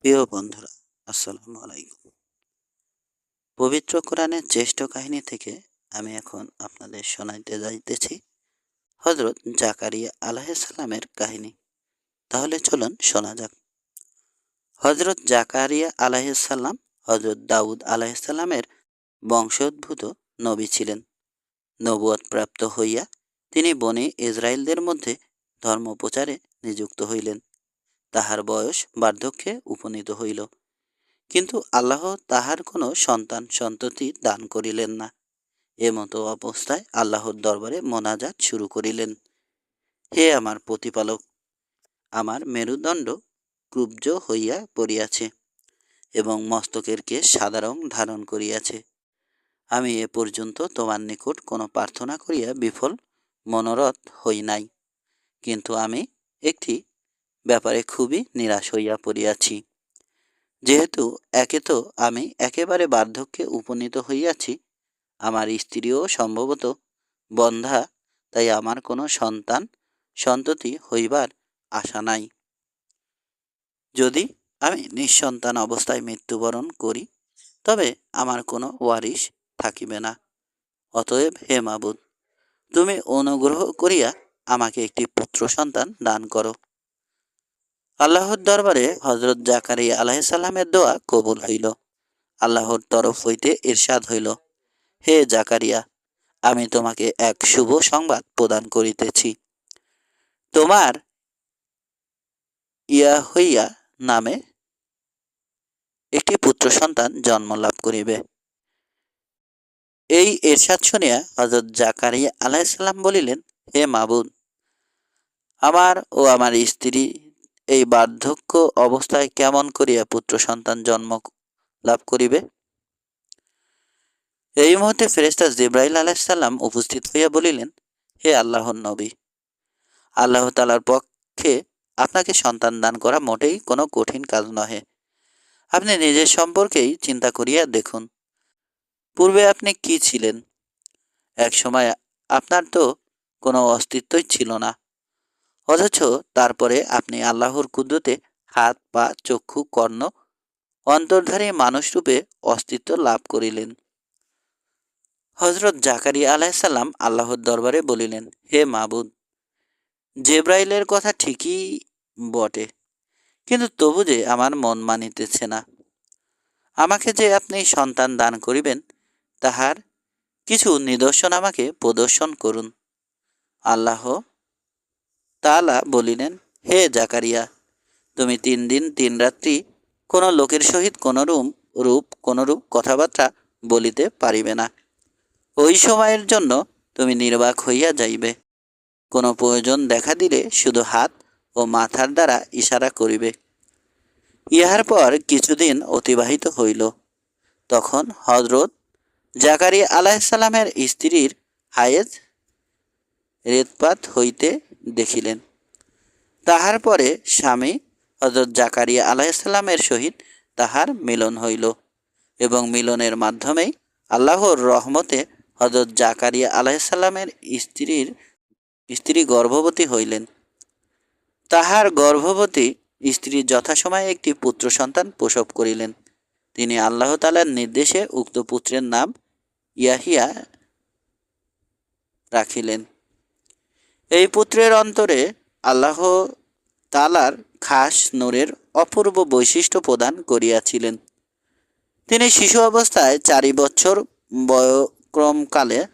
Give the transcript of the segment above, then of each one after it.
প্রিয় বন্ধুরা, আসসালামু আলাইকুম। পবিত্র কোরআনের জ্যেষ্ঠ কাহিনী থেকে আমি এখন আপনাদের শোনাইতে যাইতেছি হজরত জাকারিয়া আলাহিসাল্লামের কাহিনী। তাহলে চলুন শোনা যাক। হজরত জাকারিয়া আলাহিসাল্লাম হজরত দাউদ আলাহিসাল্লামের বংশোদ্ভূত নবী ছিলেন। নবুয়ত প্রাপ্ত হইয়া তিনি বনে ইসরায়েলদের মধ্যে ধর্মপ্রচারে নিযুক্ত হইলেন। তাহার বয়স বার্ধক্যে উপনীত হইল। কিন্তু আল্লাহ তাহার কোনো সন্তান সন্ততি দান করিলেন না। এমতো অবস্থায় আল্লাহর দরবারে মোনাজাত শুরু করিলেন। হে আমার প্রতিপালক, আমার মেরুদণ্ড ক্রুব্জ হইয়া পড়িয়াছে এবং মস্তকের কেশ সাদা রং ধারণ করিয়াছে। আমি এ পর্যন্ত তোমার নিকট কোনো প্রার্থনা করিয়া বিফল, মনোরথ হই নাই। কিন্তু আমি একটি ব্যাপারে খুবই নিরাশ হইয়া পড়িয়াছি। যেহেতু একে তো আমি একেবারে বার্ধক্যে উপনীত হইয়াছি, আমার স্ত্রীও সম্ভবত বন্ধা, তাই আমার কোনো সন্তান সন্ততি হইবার আশা নাই। যদি আমি নিঃসন্তান অবস্থায় মৃত্যুবরণ করি, তবে আমার কোনো ওয়ারিশ থাকিবে না। অতএব হে মাবুদ, তুমি অনুগ্রহ করিয়া আমাকে একটি পুত্র সন্তান দান করো। আল্লাহর দরবারে হজরত জাকারি আলাহিসাল্লামের দোয়া কবুল হইল। আল্লাহর তরফ হইতে ইরশাদ হইল। হে জাকারিয়া, আমি তোমাকে এক শুভ সংবাদ প্রদান করিতেছি। তোমার ইয়া হইয়া নামে একটি পুত্র সন্তান জন্ম লাভ করিবে। এই এরশাদ শুনিয়া হজরত জাকারিয়া আলাইসাল্লাম বলিলেন, হে মাবুদ, আমার ও আমার স্ত্রী এই বার্ধক্য অবস্থায় কেমন করিয়া পুত্র সন্তান জন্ম লাভ করিবে? এই মুহূর্তে ফেরেস্তা জিব্রাইল আলাইসাল্লাম উপস্থিত হইয়া বলিলেন, হে আল্লাহর নবী, আল্লাহ তালার পক্ষে আপনাকে সন্তান দান করা মোটেই কোনো কঠিন কাজ নহে। আপনি নিজের সম্পর্কেই চিন্তা করিয়া দেখুন। পূর্বে আপনি কি ছিলেন? এক সময় আপনার তো কোনো অস্তিত্বই ছিল না। অথচ তারপরে আপনি আল্লাহর কুদরতে হাত, পা, চক্ষু, কর্ণ, অন্তর্ধারী মানুষরূপে অস্তিত্ব লাভ করিলেন। হজরত জাকারি আলাইসাল্লাম আল্লাহর দরবারে বলিলেন, হে মাবুদ, জেব্রাইলের কথা ঠিকই বটে, কিন্তু তবু যে আমার মন মানিতেছে না। আমাকে যে আপনি সন্তান দান করিবেন, তাহার কিছু নিদর্শন আমাকে প্রদর্শন করুন। আল্লাহ তালা বলিলেন, হে জাকারিয়া, তুমি তিন দিন, তিন রাত্রি কোনো লোকের সহিত কোনোরূপ রূপ কোনোরূপ কথাবার্তা বলিতে পারিবে না। ওই সময়ের জন্য তুমি নির্বাক হইয়া যাইবে। কোনো প্রয়োজন দেখা দিলে শুধু হাত ও মাথার দ্বারা ইশারা করিবে। ইহার পর কিছুদিন অতিবাহিত হইল। তখন হজরত জাকারি আলাহিসাল্লামের স্ত্রীর হায়েজ রেতপাত হইতে দেখিলেন। তাহার পরে স্বামী হজরত জাকারিয়া আলাহিসাল্লামের সহিত তাহার মিলন হইল এবং মিলনের মাধ্যমেই আল্লাহর রহমতে হজরত জাকারিয়া আলাইসাল্লামের স্ত্রীর, স্ত্রী গর্ভবতী হইলেন। তাহার গর্ভবতী স্ত্রী যথাসময়ে একটি পুত্র সন্তান প্রসব করিলেন। তিনি আল্লাহ তালার নির্দেশে উক্ত পুত্রের নাম ইয়াহিয়া রাখিলেন। এই পুত্রের অন্তরে আল্লাহ তালার খাস নূরের অপূর্ব বৈশিষ্ট্য প্রদান করিয়াছিলেন। তিনি শিশু অবস্থায় চারি বছর বয়ক্রমকালে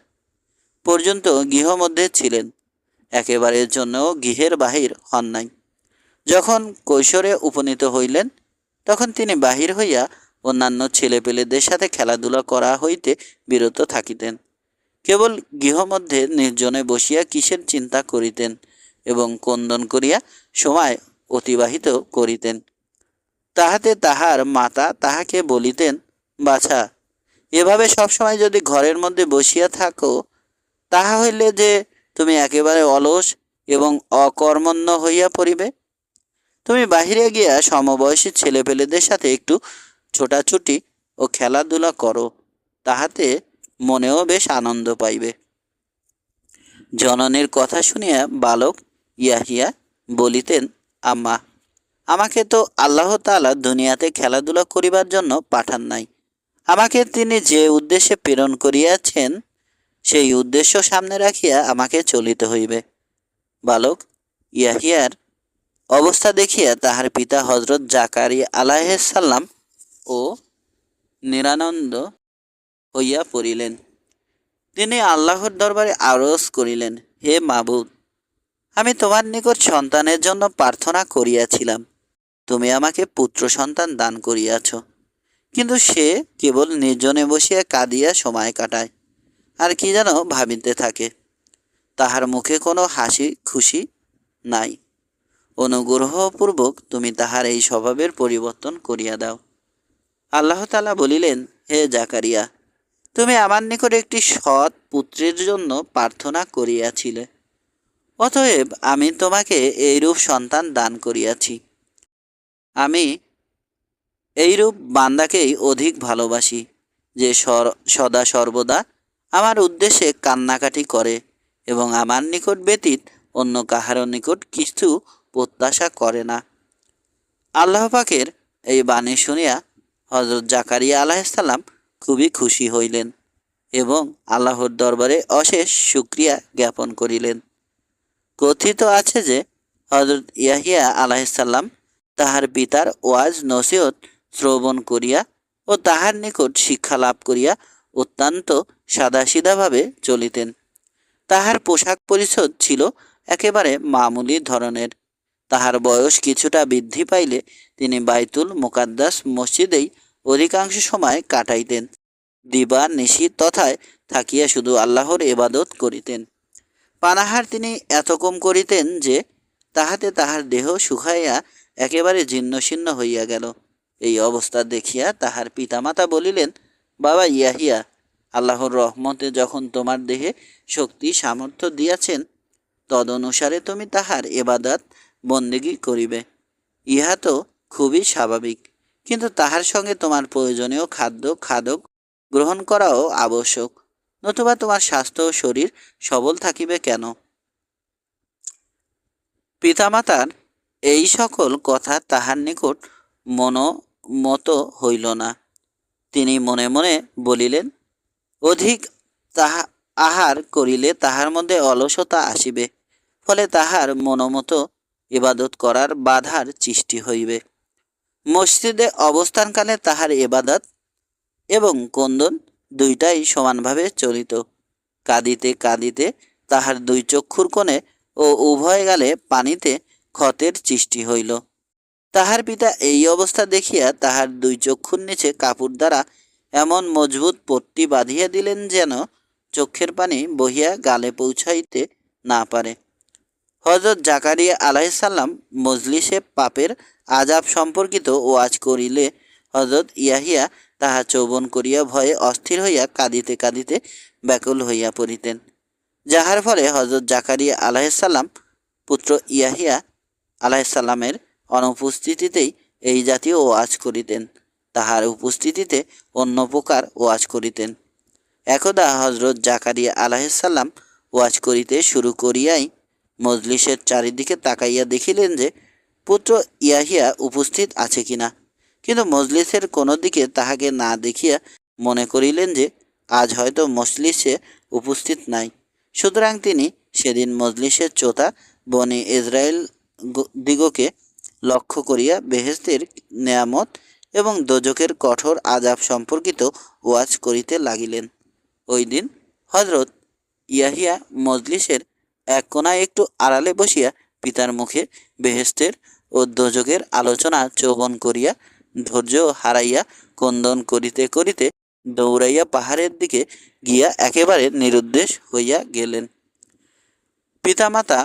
পর্যন্ত গৃহমধ্যে ছিলেন। একেবারের জন্য গৃহের বাহির হন নাই। যখন কৈশোরে উপনীত হইলেন, তখন তিনি বাহির হইয়া অন্যান্য ছেলেপেলেদের সাথে খেলাধুলা করা হইতে বিরত থাকিতেন। কেবল গৃহমধ্যে নির্জনে বসিয়া কিসের চিন্তা করিতেন এবং কন্দন করিয়া সময় অতিবাহিত করিতেন? তাহাতে তাহার মাতা তাহাকে বলিতেন, বাছা, এভাবে সবসময় যদি ঘরের মধ্যে বসিয়া থাকো, তাহা হইলে যে তুমি একেবারে অলস এবং অকর্মণ্য হইয়া পড়িবে। তুমি বাহিরে গিয়া সমবয়সী ছেলেপেলেদের সাথে একটু ছোটাছুটি ও খেলাধুলা করো, তাহাতে মনেও বেশ আনন্দ পাইবে। জননীর কথা শুনিয়া বালক ইয়াহিয়া বলিতেন, আম্মা, আমাকে তো আল্লাহ তাআলা দুনিয়াতে খেলাধুলা করিবার জন্য পাঠান নাই। আমাকে তিনি যে উদ্দেশ্যে প্রেরণ করিয়াছেন, সেই উদ্দেশ্য সামনে রাখিয়া আমাকে চলিতে হইবে। বালক ইয়াহিয়ার অবস্থা দেখিয়া তাহার পিতা হজরত জাকারি আলাইসাল্লাম ও নিরানন্দ হইয়া পড়িলেন। তিনি আল্লাহর দরবারে আরজ করিলেন, হে মাবুদ, আমি তোমার নিকট সন্তানের জন্য প্রার্থনা করিয়াছিলাম। তুমি আমাকে পুত্র সন্তান দান করিয়াছ। কিন্তু সে কেবল নির্জনে বসিয়া কাঁদিয়া সময় কাটায়, আর কি যেন ভাবিতে থাকে। তাহার মুখে কোনো হাসি খুশি নাই। অনুগ্রহপূর্বক তুমি তাহার এই স্বভাবের পরিবর্তন করিয়া দাও। আল্লাহ তালা বলিলেন, হে জাকারিয়া তুমি আমার নিকট একটি সৎ পুত্রের জন্য প্রার্থনা করিয়াছিলে। অতএব আমি তোমাকে এইরূপ সন্তান দান করিয়াছি। আমি এইরূপ বান্দাকেই অধিক ভালোবাসি, যে সদা সর্বদা আমার উদ্দেশ্যে কান্নাকাটি করে এবং আমার নিকট ব্যতীত অন্য কাহারও নিকট কিছু প্রত্যাশা করে না। আল্লাহ পাকের এই বাণী শুনিয়া হজরত জাকারিয়া আলাইসাল্লাম খুবই খুশি হইলেন এবং আল্লাহর দরবারে অশেষ শুক্রিয়া জ্ঞাপন করিলেন। কথিত আছে যে হজরত ইয়াহিয়া আলাইসাল্লাম তাহার পিতার ওয়াজ, নসিহত শ্রবণ করিয়া ও তাহার নিকট শিক্ষা লাভ করিয়া অত্যন্ত সাদাসিধাভাবে চলিতেন। তাহার পোশাক পরিচ্ছদ ছিল একেবারে মামুলি ধরনের। তাহার বয়স কিছুটা বৃদ্ধি পাইলে তিনি বাইতুল মুকাদ্দাস মসজিদেই অধিকাংশ সময় কাটাইতেন। দিবা নিশি তথায় থাকিয়া শুধু আল্লাহর এবাদত করিতেন। পানাহার তিনি এত কম করিতেন যে, তাহাতে তাহার দেহ শুকাইয়া একেবারে জীর্ণশীর্ণ হইয়া গেল। এই অবস্থা দেখিয়া তাহার পিতামাতা বলিলেন, বাবা ইয়াহিয়া, আল্লাহর রহমতে যখন তোমার দেহে শক্তি, সামর্থ্য দিয়াছেন, তদনুসারে তুমি তাহার এবাদাত বন্দেগী করিবে। ইহা তো খুবই স্বাভাবিক। কিন্তু তাহার সঙ্গে তোমার প্রয়োজনীয় খাদ্য, খাদক গ্রহণ করাও আবশ্যক। নতুবা তোমার স্বাস্থ্য ও শরীর সবল থাকিবে কেন? পিতামাতার এই সকল কথা তাহার নিকট মনোমত হইল না। তিনি মনে মনে বলিলেন, অধিক তাহা আহার করিলে তাহার মধ্যে অলসতা আসিবে, ফলে তাহার মনোমত ইবাদত করার বাধার সৃষ্টি হইবে। মসজিদে অবস্থানকালে তাহার এবাদত এবং কন্দন দুইটাই সমানভাবে চলিত। কাঁদিতে কাঁদিতে তাহার দুই চক্ষুর কোণে ও উভয় গালে পানিতে ক্ষতের সৃষ্টি হইল। তাহার পিতা এই অবস্থা দেখিয়া তাহার দুই চক্ষুর নিচে কাপড় দ্বারা এমন মজবুত পট্টি বাঁধিয়া দিলেন যেন চক্ষের পানি বহিয়া গালে পৌঁছাইতে না পারে। হজরত জাকারিয়া আলাইসাল্লাম মজলিসে পাপের আজাব সম্পর্কিত ওয়াজ করিলে হজরত ইয়াহিয়া তাহা চৌবন করিয়া ভয়ে অস্থির হইয়া কাঁদিতে কাঁদিতে ব্যাকুল হইয়া পড়িতেন। যাহার ফলে হজরত জাকারিয়া আলাইসাল্লাম পুত্র ইয়াহিয়া আলাইসাল্লামের অনুপস্থিতিতেই এই জাতীয় ওয়াজ করিতেন। তাহার উপস্থিতিতে অন্য প্রকার ওয়াজ করিতেন। একদা হজরত জাকারিয়া আলাইসাল্লাম ওয়াজ করিতে শুরু করিয়াই মজলিসের চারিদিকে তাকাইয়া দেখিলেন যে পুত্র ইয়াহিয়া উপস্থিত আছে কিনা। কিন্তু মজলিসের কোনো দিকে তাহাকে না দেখিয়া মনে করিলেন যে আজ হয়তো মজলিসে উপস্থিত নাই। সুতরাং তিনি সেদিন মজলিসের চোতা বনে ইসরায়েল দিগকে লক্ষ্য করিয়া বেহেস্তের নেয়ামত এবং দোজকের কঠোর আজাব সম্পর্কিত ওয়াজ করিতে লাগিলেন। ওই দিন হজরত ইয়াহিয়া মজলিসের এক কোনায় একটু আড়ালে বসিয়া পিতার মুখে বেহেস্তের ও দোজকের আলোচনা চৌবন করিয়া ধৈর্য হারাইয়া কন্দন করিতে করিতে দৌড়াইয়া পাহাড়ের দিকে গিয়া একেবারে নিরুদ্দেশ হইয়া গেলেন। পিতামাতা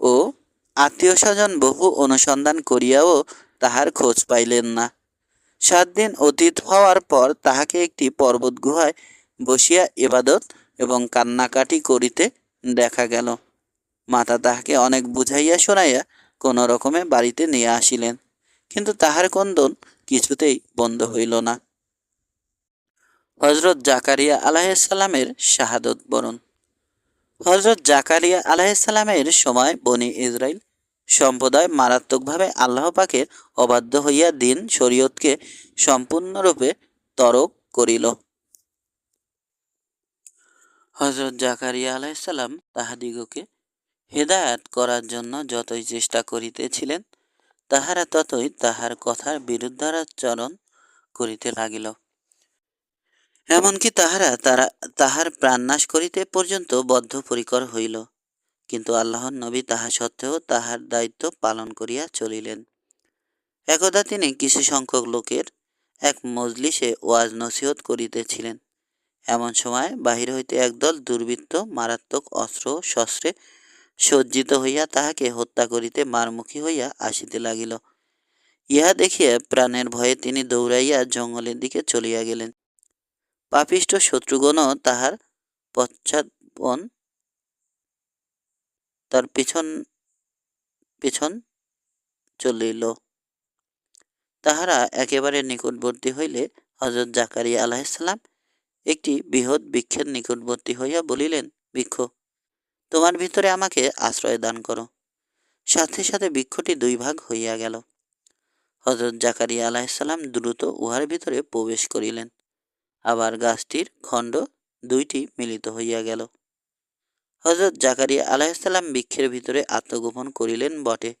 ও আত্মীয় স্বজন বহু অনুসন্ধান করিয়াও তাহার খোঁজ পাইলেন না। সাত দিন অতীত হওয়ার পর তাহাকে একটি পর্বত গুহায় বসিয়া ইবাদত এবং কান্নাকাটি করিতে দেখা গেল। মাতা তাহাকে অনেক বুঝাইয়া শোনাইয়া কোনো রকমে বাড়িতে নিয়ে আসিলেন। কিন্তু তাহার কন্দন কিছুতেই বন্ধ হইল না। হজরত জাকারিয়া আলাহিসাল্লামের শাহাদত বরণ। হজরত জাকারিয়া আলাহিসাল্লামের সময় বনি ইসরায়েল সম্প্রদায় মারাত্মকভাবে আল্লাহ পাকের অবাধ্য হইয়া দিন শরীয়তকে সম্পূর্ণরূপে তরক করিল। হজরত জাকারিয়া আলাইসাল্লাম তাহাদিগকে হেদায়াত করার জন্য যতই চেষ্টা করিতেছিলেন, তাহারা ততই তাহার কথার বিরুদ্ধারাচরণ করিতে লাগিল। এমনকি তাহারা তারা, তাহার প্রাণনাশ করিতে পর্যন্ত বদ্ধপরিকর হইল। কিন্তু আল্লাহর নবী তাহা সত্ত্বেও তাহার দায়িত্ব পালন করিয়া চলিলেন। একদা তিনি কিছু সংখ্যক লোকের এক মজলিসে ওয়াজ নসিহত করিতেছিলেন। এমন সময় বাহির হইতে একদল দুর্বৃত্ত মারাত্মক অস্ত্র, শস্ত্রে সজ্জিত হইয়া তাহাকে হত্যা করিতে মারমুখী হইয়া আসিতে লাগিল। ইহা দেখিয়া প্রাণের ভয়ে তিনি দৌড়াইয়া জঙ্গলের দিকে চলিয়া গেলেন। পাপিষ্ট শত্রুগণও তাহার পশ্চাৎপন, তার পিছন পিছন চলিল। তাহারা একেবারে নিকটবর্তী হইলে হজরত জাকারিয়া আলাহিসাল্লাম একটি বৃহৎ বৃক্ষের নিকটবর্তী হইয়া বলিলেন বৃক্ষ তোমার ভিতরে আমাকে আশ্রয় দান করো। সাথে সাথে বৃক্ষটি দুই ভাগ হইয়া গেল। হজরত জাকারিয়া আলাহিসাল্লাম দ্রুত উহার ভিতরে প্রবেশ করিলেন। আবার গাছটির খণ্ড দুইটি মিলিত হইয়া গেল। হজরত জাকারিয়া আলাহিসাল্লাম বৃক্ষের ভিতরে আত্মগোপন করিলেন বটে।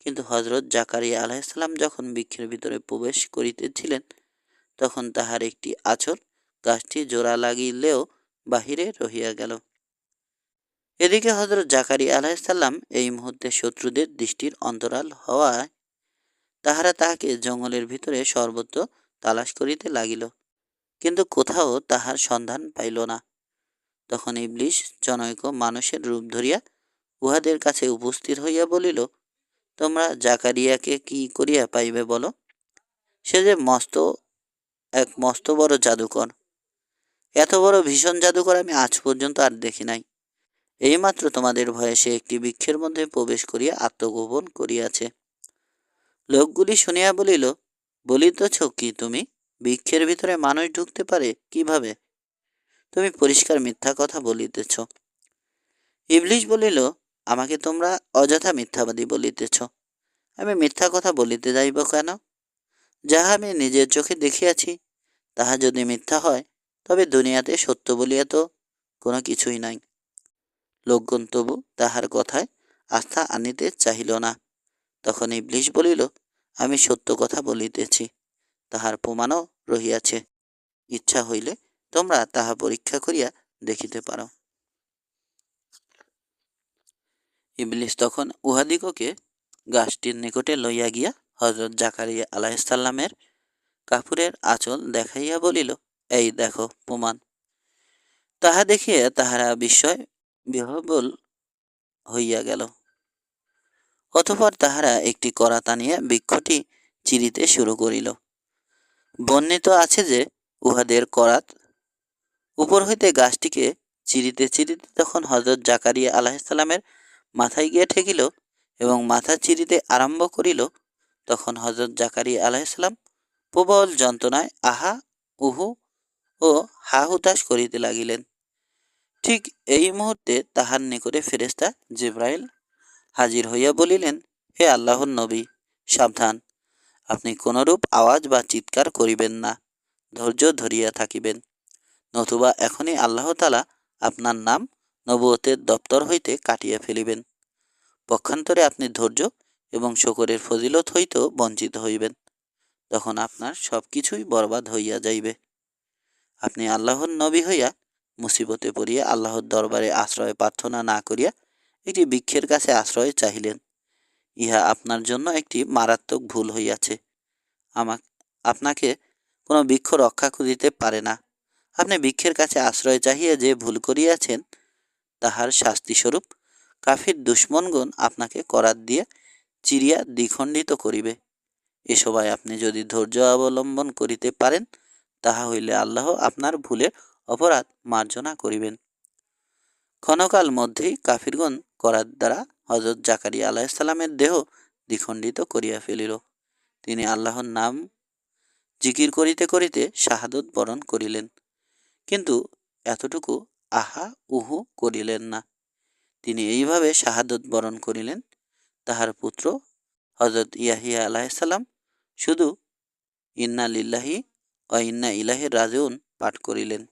কিন্তু হজরত জাকারিয়া আলাহিসাল্লাম যখন বৃক্ষের ভিতরে প্রবেশ করিতেছিলেন, তখন তাহার একটি আচর গাছটি জোড়া লাগিলেও বাহিরে রহিয়া গেল। এদিকে হজরত জাকারিয়া আলাহিসাল্লাম এই মুহূর্তে শত্রুদের দৃষ্টির অন্তরাল হওয়ায় তাহারা তাহাকে জঙ্গলের ভিতরে সর্বত্র তালাশ করিতে লাগিল। কিন্তু কোথাও তাহার সন্ধান পাইল না। তখন ইবলিশ জনৈক মানুষের রূপ ধরিয়া উহাদের কাছে উপস্থিত হইয়া বলিল, তোমরা জাকারিয়াকে কি করিয়া পাইবে বলো? সে যে মস্ত, এক মস্ত বড় জাদুকর। এত বড় ভীষণ জাদুকর আমি আজ পর্যন্ত আর দেখি নাই। এইমাত্র তোমাদের ভয়ে সে একটি বৃক্ষের মধ্যে প্রবেশ করিয়া আত্মগোপন করিয়াছে। লোকগুলি শুনিয়া বলিল, বলিতেছ কি তুমি? বৃক্ষের ভিতরে মানুষ ঢুকতে পারে কীভাবে? তুমি পরিষ্কার মিথ্যা কথা বলিতেছ ইবলিশ বলিল, আমাকে তোমরা অযথা মিথ্যাবাদী বলিতেছ। আমি মিথ্যা কথা বলিতে যাইব কেন? যাহা আমি নিজের চোখে দেখিয়াছি, তাহা যদি মিথ্যা হয়, তবে দুনিয়াতে সত্য বলিয়া তো কোনো কিছুই নাই। লোকগণ তবু তাহার কথায় আস্থা আনিতে চাহিল না। তখন ইবলিশ বলিল, আমি সত্য কথা বলিতেছি, তাহার প্রমাণও রহিয়াছে। ইচ্ছা হইলে তোমরা তাহা পরীক্ষা করিয়া দেখিতে পারো। ইবলিস তখন উহাদিগকে গাছটির নিকটে লইয়া গিয়া হজরত জাকারিয়া আলাহিসাল্লামের কাপুরের আঁচল দেখাইয়া বলিল, এই দেখো প্রমাণ। তাহা দেখিয়া তাহারা বিস্ময় বিহবল হইয়া গেল। অতপর তাহারা একটি করা টানিয়া বৃক্ষটি চিরিতে শুরু করিল। বর্ণিত আছে যে, উহাদের করাত উপর হইতে গাছটিকে চিরিতে চিরিতে তখন হজরত জাকারিয়া আলাহিসাল্লামের মাথায় গিয়া ঠেকিল এবং মাথা চিরিতে আরম্ভ করিল। তখন হজরত জাকারিয়া আলাহিসাল্লাম প্রবল যন্ত্রণায় আহা, উহু ও হা হুতাশ করিতে লাগিলেন। ঠিক এই মুহূর্তে তাহার নিকটে ফেরেস্তা জিব্রাইল হাজির হইয়া বলিলেন, হে আল্লাহর নবী, সাবধান। আপনি কোনরূপ আওয়াজ বা চিৎকার করিবেন না, ধৈর্য ধরিয়া থাকিবেন। নতুবা এখনই আল্লাহ তালা আপনার নাম নবতের দপ্তর হইতে কাটিয়া ফেলিবেন। পক্ষান্তরে আপনি ধৈর্য এবং শকরের ফজিলত হইতেও বঞ্চিত হইবেন। তখন আপনার সব কিছুই বরবাদ হইয়া যাইবে। আপনি আল্লাহর নবী হইয়া মুসিবতে পড়িয়া আল্লাহর দরবারে আশ্রয় প্রার্থনা না করিয়া একটি বৃক্ষের কাছে আশ্রয় চাহিলেন। ইহা আপনার জন্য একটি মারাত্মক ভুল হইয়াছে। আমা আপনাকে কোনো বৃক্ষ রক্ষা করিতে পারে না। আপনি বৃক্ষের কাছে আশ্রয় চাহিয়া যে ভুল করিয়াছেন, তাহার শাস্তিস্বরূপ কাফির দুশ্মনগণ আপনাকে করাত দিয়ে চিরিয়া দ্বিখণ্ডিত করিবে। এ সবাই আপনি যদি ধৈর্য অবলম্বন করিতে পারেন, তাহা হইলে আল্লাহ আপনার ভুলের অপরাধ মার্জনা করিবেন। ক্ষণকাল মধ্যেই কাফিরগণ করার দ্বারা হজরত জাকারিয়া আলাহিসাল্লামের দেহ দ্বিখণ্ডিত করিয়া ফেলিল। তিনি আল্লাহর নাম জিকির করিতে করিতে শাহাদত বরণ করিলেন। কিন্তু এতটুকু আহা উহু করিলেন না। তিনি এইভাবে শাহাদত বরণ করিলেন। তাহার পুত্র হজরত ইয়াহিয়া আলাহিসাল্লাম শুধু ইন্না লিল্লাহি ও ইন্না ইলাহি রাজিউন পাঠ করিলেন।